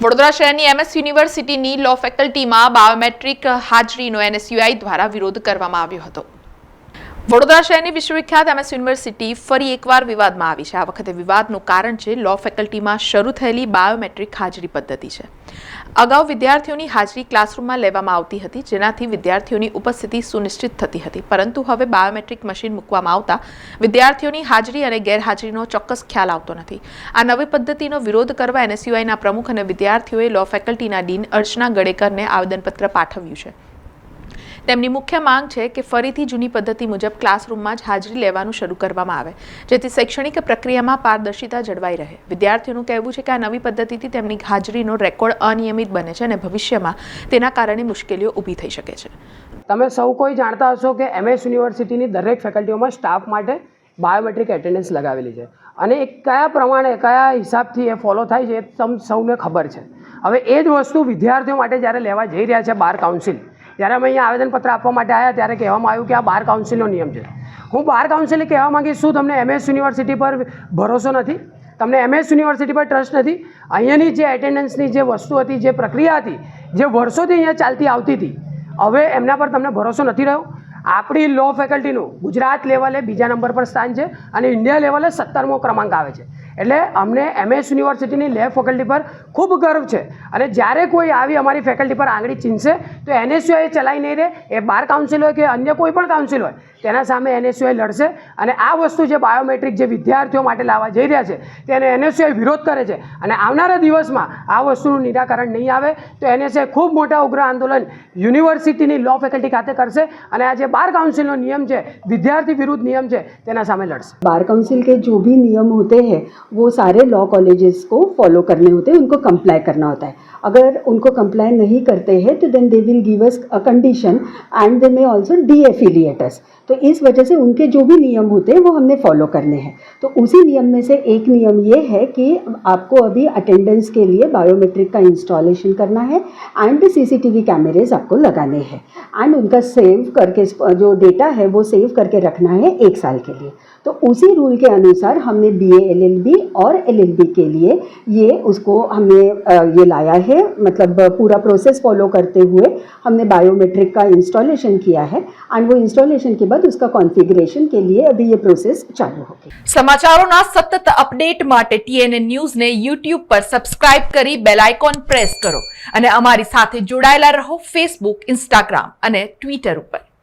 વડોદરા શહેરની એમએસ યુનિવર્સિટીની લો ફેકલ્ટીમાં biometric હાજરીનો NSUI દ્વારા વિરોધ કરવામાં આવ્યો હતો. વડોદરા શહેરની વિશ્વવિખ્યાત એમએસ યુનિવર્સિટી ફરી એકવાર વિવાદમાં આવી છે. આ વખતે વિવાદનું કારણ છે લો ફેકલ્ટીમાં શરૂ થયેલી બાયોમેટ્રિક હાજરી પદ્ધતિ છે. અગાઉ વિદ્યાર્થીઓની હાજરી ક્લાસરૂમમાં લેવામાં આવતી હતી, જેનાથી વિદ્યાર્થીઓની ઉપસ્થિતિ સુનિશ્ચિત થતી હતી. પરંતુ હવે બાયોમેટ્રિક મશીન મૂકવામાં આવતા વિદ્યાર્થીઓની હાજરી અને ગેરહાજરીનો ચોક્કસ ખ્યાલ આવતો નથી. આ નવી પદ્ધતિનો વિરોધ કરવા એનએસયુઆઈના પ્રમુખ અને વિદ્યાર્થીઓએ લો ફેકલ્ટીના ડીન અર્ચના ગડેકરને આવેદનપત્ર પાઠવ્યું છે. તેમની મુખ્ય માંગ છે કે ફરીથી જૂની પદ્ધતિ મુજબ ક્લાસરૂમમાં જ હાજરી લેવાનું શરૂ કરવામાં આવે, જેથી શૈક્ષણિક પ્રક્રિયામાં પારદર્શિતા જળવાઈ રહે. વિદ્યાર્થીઓનું કહેવું છે કે આ નવી પદ્ધતિથી તેમની હાજરીનો રેકોર્ડ અનિયમિત બને છે અને ભવિષ્યમાં તેના કારણે મુશ્કેલીઓ ઊભી થઈ શકે છે. તમે સૌ કોઈ જાણતા હશો કે એમએસ યુનિવર્સિટીની દરેક ફેકલ્ટીઓમાં સ્ટાફ માટે બાયોમેટ્રિક એટેન્ડન્સ લગાવેલી છે. અને એ કયા પ્રમાણે, કયા હિસાબથી એ ફોલો થાય છે એ તમ સૌને ખબર છે. હવે એ જ વસ્તુ વિદ્યાર્થીઓ માટે જ્યારે લેવા જઈ રહ્યા છે બાર કાઉન્સિલ જ્યારે અમે અહીંયા આવેદનપત્ર આપવા માટે આવ્યા ત્યારે કહેવામાં આવ્યું કે આ બાર કાઉન્સિલનો નિયમ છે. હું બાર કાઉન્સિલે કહેવા માગીશ શું? તમને એમએસ યુનિવર્સિટી પર ભરોસો નથી? તમને એમએસ યુનિવર્સિટી પર ટ્રસ્ટ નથી? અહીંયાની જે એટેન્ડન્સની જે વસ્તુ હતી, જે પ્રક્રિયા હતી, જે વર્ષોથી અહીંયા ચાલતી આવતી હતી, હવે એમના પર તમને ભરોસો નથી રહ્યો? આપણી લો ફેકલ્ટીનું ગુજરાત લેવલે બીજા નંબર પર સ્થાન છે અને ઇન્ડિયા લેવલે સત્તરમો ક્રમાંક આવે છે. એટલે અમને એમએસ યુનિવર્સિટીની લેબ ફેકલ્ટી પર ખૂબ ગર્વ છે અને જ્યારે કોઈ આવી અમારી ફેકલ્ટી પર આંગળી ચીંધશે તો એનએસયુઆઈ ચલાવી નહીં રહે એ બાર કાઉન્સિલ હોય કે અન્ય કોઈ પણ કાઉન્સિલ હોય તેના સામે એનએસયુઆઈ લડશે અને આ વસ્તુ જે બાયોમેટ્રિક જે વિદ્યાર્થીઓ માટે લાવવા જઈ રહ્યા છે તેને એનએસયુઆઈ વિરોધ કરે છે અને આવનારા દિવસમાં આ વસ્તુનું નિરાકરણ નહીં આવે તો એનએસયુઆઈ ખૂબ મોટા ઉગ્ર આંદોલન યુનિવર્સિટીની લો ફેકલ્ટી ખાતે કરશે અને આ જે બાર કાઉન્સિલનો નિયમ છે વિદ્યાર્થી વિરુદ્ધ નિયમ છે તેના સામે લડશે बार काउंसिल के जो भी नियम होते हैं वो सारे लॉ कॉलेजेस को फॉलो करने होते हैं, उनको कंप्लाई करना होता है। अगर उनको कंप्लाई नहीं करते हैं तो then they will give us a condition and they may also deaffiliate us तो इस वजह से उनके जो भी नियम होते हैं, वो हमने फॉलो करने हैं। तो उसी नियम में से एक नियम ये है कि आपको अभी अटेंडेंस के लिए बायोमेट्रिक का इंस्टॉलेशन करना है एंड सी सीसीटीवी कैमरेज आपको लगाने हैं। एंड उनका सेव करके, जो डेटा है, वो सेव करके रखना है एक साल के लिए। तो उसी रूल के अनुसार हमने B A L L B और एल एल बी के लिए ये उसको हमने अ, ये लाया है मतलब अ, पूरा प्रोसेस फॉलो करते हुए हमने बायोमेट्रिक का इंस्टॉलेशन किया है एंड वो इंस्टॉलेशन के बाद उसका कॉन्फ़िगरेशन के लिए अभी ये प्रोसेस चालू होगी સમાચારોના સતત અપડેટ માટે ટીએનએ ન્યૂઝને યુટ્યુબ પર સબસ્ક્રાઇબ કરી બેલ આઇકોન પ્રેસ કરો અને અમારી સાથે જોડાયેલા રહો ફેસબુક ઇન્સ્ટાગ્રામ અને ટ્વિટર ઉપર